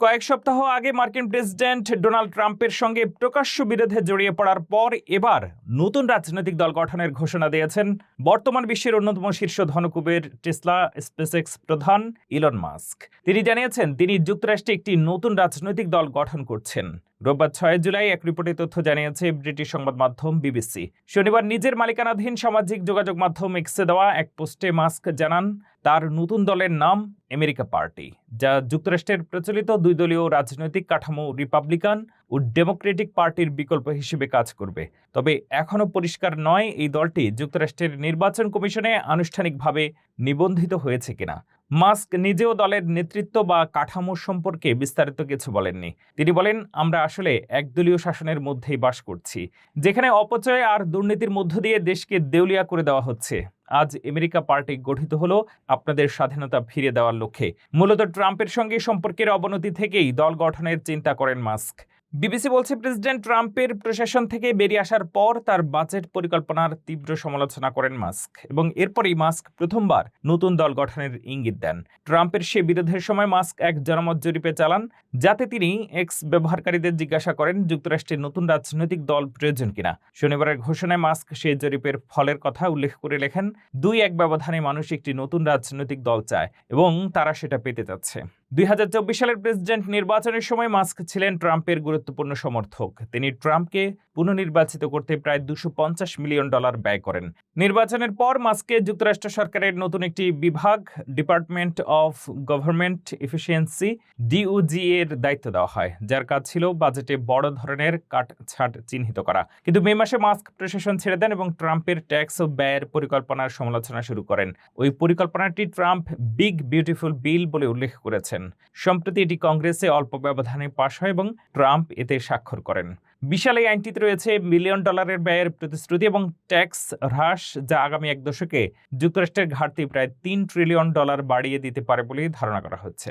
কয়েক সপ্তাহ আগে মার্কিন প্রেসিডেন্ট ডোনাল্ড ট্রাম্পের সঙ্গে প্রকাশ্য বিরোধে জড়িয়ে পড়ার পর এবার নতুন রাজনৈতিক দল গঠনের ঘোষণা দিয়েছেন বর্তমান বিশ্বের অন্যতম শীর্ষ ধনকুবের টেসলা, স্পেসএক্স প্রধান ইলন মাস্ক। তিনি জানিয়েছেন, তিনি যুক্তরাষ্ট্রে একটি নতুন রাজনৈতিক দল গঠন করছেন। রোববার ছয় জুলাই এক রিপোর্টে তথ্য জানিয়েছে, ব্রিটিশ সংবাদ মাধ্যম বিবিসি। শনিবার নিজের মালিকানাধীন সামাজিক যোগাযোগ মাধ্যম এক্সে দেওয়া এক পোস্টে মাস্ক জানান, তার নতুন দলের নাম আমেরিকা পার্টি, যা যুক্তরাষ্ট্রের প্রচলিত দুই দলীয় রাজনৈতিক কাঠামো রিপাবলিকান ও ডেমোক্রেটিক পার্টির বিকল্প হিসেবে কাজ করবে। তবে এখনও পরিষ্কার নয় এই দলটি যুক্তরাষ্ট্রের নির্বাচন কমিশনে আনুষ্ঠানিকভাবে নিবন্ধিত হয়েছে কিনা। মাস্ক নিজেও দলের নেতৃত্ব বা কাঠামো সম্পর্কে বিস্তারিত কিছু বলেননি। তিনি বলেন, আমরা আসলে একদলীয় শাসনের মধ্যেই বাস করছি, যেখানে অপচয় আর দুর্নীতির মধ্য দিয়ে দেশকে দেউলিয়া করে দেওয়া হচ্ছে। আজ আমেরিকা পার্টি গঠিত হলো আপনাদের স্বাধীনতা ফিরে দেওয়ার লক্ষ্যে। মূলত ট্রাম্পের সঙ্গে সম্পর্কের অবনতি থেকেই দল গঠনের চিন্তা করেন মাস্ক। বিবিসি বলছে প্রেসিডেন্ট ট্রাম্পের প্রশাসন থেকে বেরিয়ে আসার পর তার বাজেট পরিকল্পনার তীব্র সমালোচনা করেন মাস্ক এবং এরপরই মাস্ক প্রথমবার নতুন দল গঠনের ইঙ্গিত দেন। ট্রাম্পের সে বিরোধের সময় মাস্ক এক জনমত জরিপে চালান, যাতে তিনি এক্স ব্যবহারকারীদের জিজ্ঞাসা করেন যুক্তরাষ্ট্রের নতুন রাজনৈতিক দল প্রয়োজন কিনা। শনিবারের ঘোষণায় মাস্ক সেই জরিপের ফলের কথা উল্লেখ করে লেখেন, দুই এক ব্যবধানে মানুষ একটি নতুন রাজনৈতিক দল চায় এবং তারা সেটা পেতে যাচ্ছে। দুই হাজার চব্বিশ সালের প্রেসিডেন্ট নির্বাচনের সময় মাস্ক ছিলেন ট্রাম্পের গুরুত্বপূর্ণ সমর্থক। তিনি ট্রাম্পকে পুনর্নির্বাচিত করতে প্রায় দুশো মিলিয়ন ডলার ব্যয় করেন। নির্বাচনের পর মাস্ককে যুক্তরাষ্ট্র সরকারের নতুন একটি বিভাগ department of government efficiency DOGE এর দায়িত্ব দেওয়া হয়, যার কাজ ছিল বাজেটে বড় ধরনের কাটছাট চিহ্নিত করা। কিন্তু মে মাসে মাস্ক প্রশাসন ছেড়ে দেন এবং ট্রাম্পের ট্যাক্স ও ব্যয়ের পরিকল্পনার সমালোচনা শুরু করেন। ওই পরিকল্পনাটি ট্রাম্প বিগ বিউটিফুল বিল বলে উল্লেখ করেছেন। সম্প্রতি এটি কংগ্রেসে অল্প ব্যবধানে পাশ হয় এবং ট্রাম্প এতে স্বাক্ষর করেন। বিশাল এই আইনটিতে রয়েছে মিলিয়ন ডলারের ব্যয়ের প্রতিশ্রুতি এবং ট্যাক্স হ্রাস, যা আগামী এক দশকে যুক্তরাষ্ট্রের ঘাটতি প্রায় তিন ট্রিলিয়ন ডলার বাড়িয়ে দিতে পারে বলে ধারণা করা হচ্ছে।